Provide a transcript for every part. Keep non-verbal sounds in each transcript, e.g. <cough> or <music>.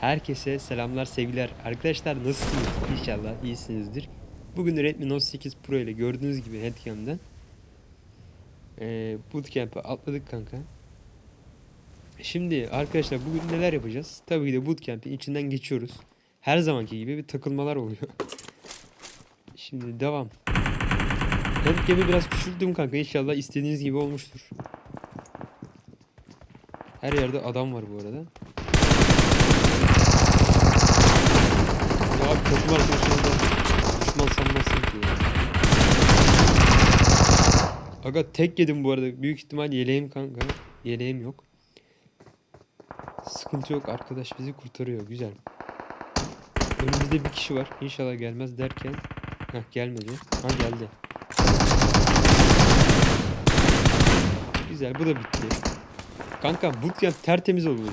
Herkese selamlar sevgiler. Arkadaşlar nasılsınız? İnşallah iyisinizdir. Bugün Redmi Note 8 Pro ile gördüğünüz gibi Headcam'den ee, Bootcamp'e atladık kanka. Şimdi arkadaşlar bugün neler yapacağız? Tabii ki de Bootcamp'in içinden geçiyoruz. Her zamanki gibi bir takılmalar oluyor. <laughs> Şimdi devam. Headcam'i biraz küçülttüm kanka. İnşallah istediğiniz gibi olmuştur. Her yerde adam var bu arada. Ya abi takım arkadaşını da düşman sanmazsın ki ya. Aga tek yedim bu arada. Büyük ihtimal yeleğim kanka. Yeleğim yok. Sıkıntı yok. Arkadaş bizi kurtarıyor. Güzel. Önümüzde bir kişi var. İnşallah gelmez derken. Heh gelmedi. Ha geldi. Güzel bu da bitti. Kanka bootcamp tertemiz oluyor.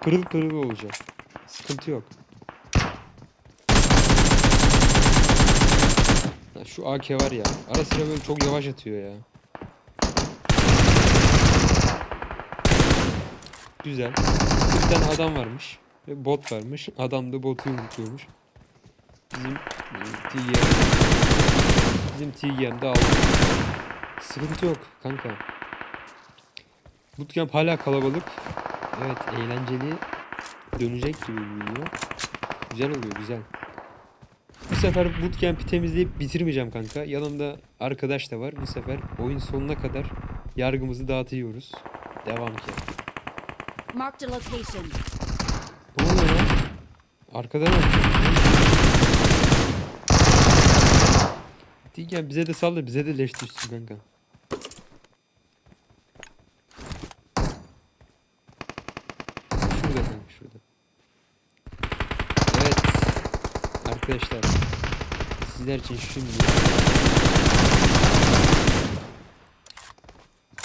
Pırıl pırıl olacak. Sıkıntı yok. Şu AK var ya. Ara sıra böyle çok yavaş atıyor ya. Güzel. Bir tane adam varmış. Ve bot varmış. Adam da botu yumrukluyormuş. Bizim e, TGM Bizim TGM'de aldı. Sıkıntı yok kanka. Bootcamp hala kalabalık. Evet eğlenceli dönecek gibi video. Güzel oluyor güzel. Bu sefer bootcamp'i temizleyip bitirmeyeceğim kanka. Yanımda arkadaş da var. Bu sefer oyun sonuna kadar yargımızı dağıtıyoruz. Devam ki. Marked a location. Ne oluyor lan? Arkadan mı? Diyeceğim bize de sal da bize de leş düşsün kanka. Şurada kanka şurada. Evet. Arkadaşlar. Sizler için şimdi.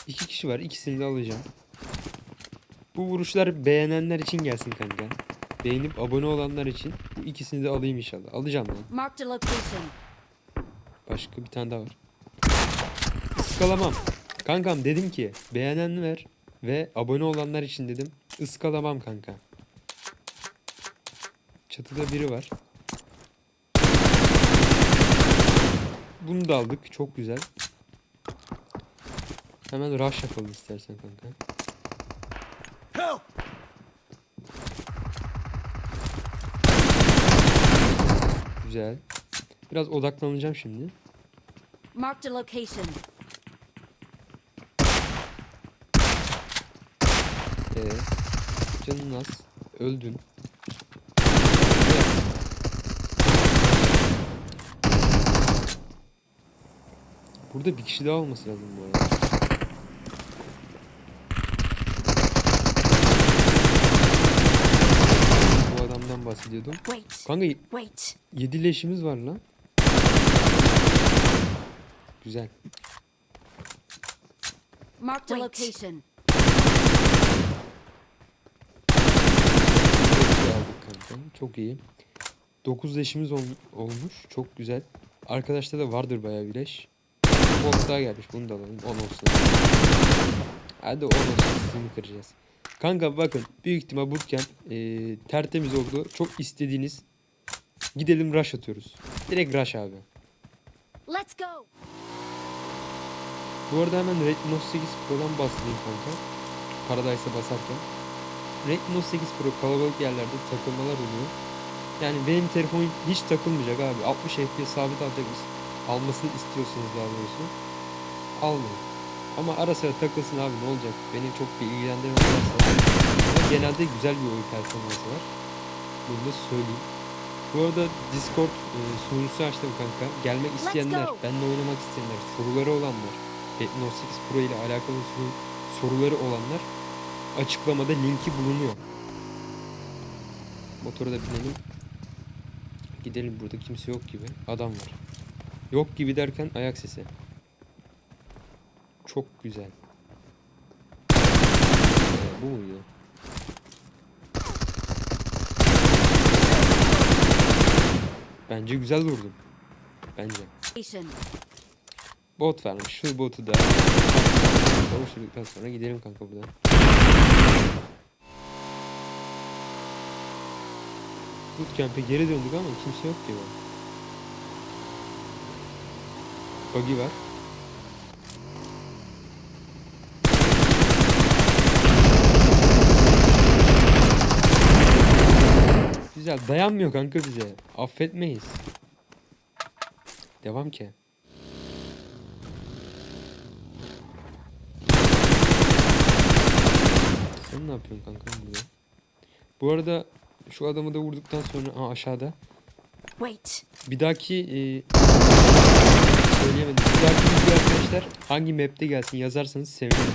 İki kişi var. ikisini de alacağım. Bu vuruşlar beğenenler için gelsin kanka. Beğenip abone olanlar için bu ikisini de alayım inşallah. Alacağım lan. Başka bir tane daha var. Iskalamam. Kankam dedim ki beğenenler ve abone olanlar için dedim ıskalamam kanka. Çatıda biri var. Bunu da aldık. Çok güzel. Hemen rush yapalım istersen kanka. Güzel. Biraz odaklanacağım şimdi. Marked a location. Ee, canın az. Öldün. Burada bir kişi daha olması lazım bu arada. Bu adamdan bahsediyordum. Kanka Wait. 7 leşimiz var lan. Güzel. A Wait. location. Çok iyi. 9 leşimiz ol- olmuş. Çok güzel. Arkadaşta da vardır bayağı bir leş. Bot daha gelmiş. Bunu da alalım. 10 olsun. Hadi 10 olsun. Sizini kıracağız. Kanka bakın. Büyük ihtimal bootcamp eee tertemiz oldu. Çok istediğiniz. Gidelim rush atıyoruz. Direkt rush abi. Let's go. Bu arada hemen Redmi Note 8 Pro'dan bahsedeyim kanka. Paradise'a basarken. Redmi Note 8 Pro kalabalık yerlerde takılmalar oluyor. Yani benim telefonum hiç takılmayacak abi. 60 FPS sabit alacak almasını istiyorsanız daha doğrusu. Almayın. Ama ara sıra takılsın abi ne olacak? Beni çok bir ilgilendirmez. Ama genelde güzel bir oyun performansı var. Bunu da söyleyeyim. Bu arada Discord e, sunucusu açtım kanka. Gelmek isteyenler, benimle oynamak isteyenler, soruları olanlar, Note 8 Pro ile alakalı soru- soruları olanlar açıklamada linki bulunuyor. Motora da binelim. Gidelim burada kimse yok gibi. Adam var. Yok gibi derken ayak sesi. Çok güzel. Ee, bu muydu? Bence güzel vurdum. Bence. Bot vermiş. Şu botu da. Kavuşturduktan sonra gidelim kanka buradan. bootcamp'e geri döndük ama kimse yok gibi. Buggy var. Güzel. Dayanmıyor kanka bize. Affetmeyiz. Devam ki. Sen ne yapıyorsun kanka burada? Bu arada şu adamı da vurduktan sonra Aa, aşağıda. Wait. Bir dahaki e, söyleyemedim. Bir dahaki video arkadaşlar hangi map'te gelsin yazarsanız sevinirim.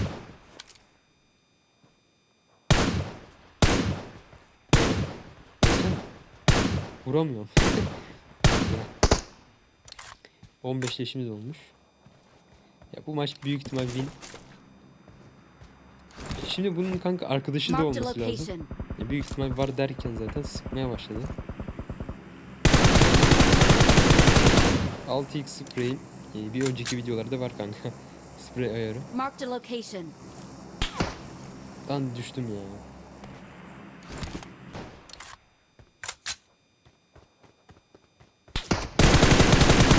Vuramıyorum. <laughs> 15 yaşımız olmuş. Ya bu maç büyük ihtimal win. Şimdi bunun kanka arkadaşı da olması lazım. Ya büyük ihtimal var derken zaten sıkmaya başladı. 6x spray'in e, bir önceki videolarda var kanka. <laughs> Sprey ayarı. Marked a location. Lan düştüm ya.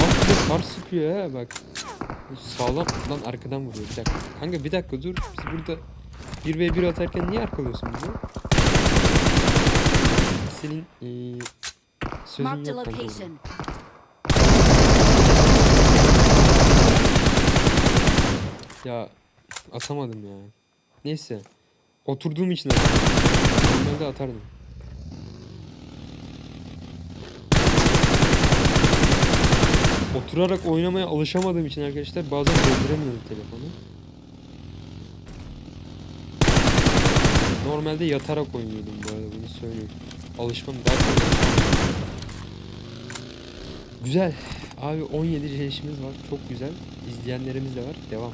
Bak bir kar sıkıyor ha bak. Sağlam lan arkadan vuruyor bir dakika. Kanka bir dakika dur. Biz burada 1v1 atarken niye arkalıyorsun bizi? Senin eee sözün yok kanka. burada. location. Ya atamadım ya. Neyse. Oturduğum için atamadım. Normalde atardım. Oturarak oynamaya alışamadığım için arkadaşlar bazen döndüremiyorum telefonu. Normalde yatarak oynuyordum bu arada bunu söyleyeyim. Alışmam daha kolay. Güzel. Abi 17 yaşımız var. Çok güzel. İzleyenlerimiz de var. Devam.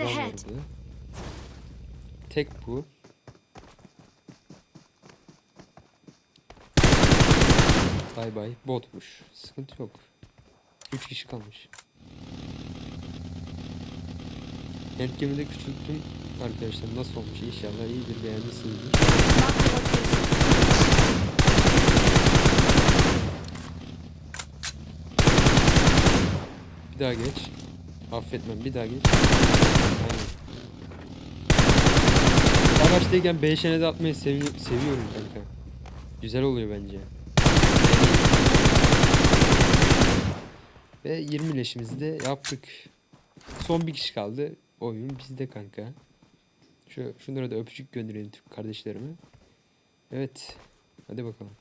Enemies Adam ahead. vardı. Tek bu. Bay bay. Botmuş. Sıkıntı yok. 3 kişi kalmış. Erkemi de küçülttüm. Arkadaşlar nasıl olmuş? İnşallah iyidir beğenmişsinizdir. Bir daha geç. Affetmem. Bir daha geç. Aynen. Araçtayken BŞN'de atmayı sevi- seviyorum kanka. Güzel oluyor bence. Ve 20 leşimizi de yaptık. Son bir kişi kaldı. Oyun bizde kanka. Şu, şunlara da öpücük gönderelim Türk kardeşlerime. Evet. Hadi bakalım.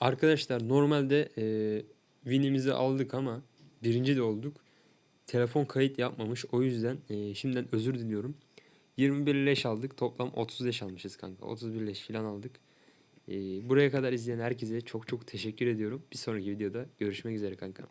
Arkadaşlar normalde eee winimizi aldık ama birinci de olduk. Telefon kayıt yapmamış. O yüzden eee, şimdiden özür diliyorum. 21 leş aldık. Toplam 30 leş almışız kanka. 31 leş falan aldık. Eee, buraya kadar izleyen herkese çok çok teşekkür ediyorum. Bir sonraki videoda görüşmek üzere kanka.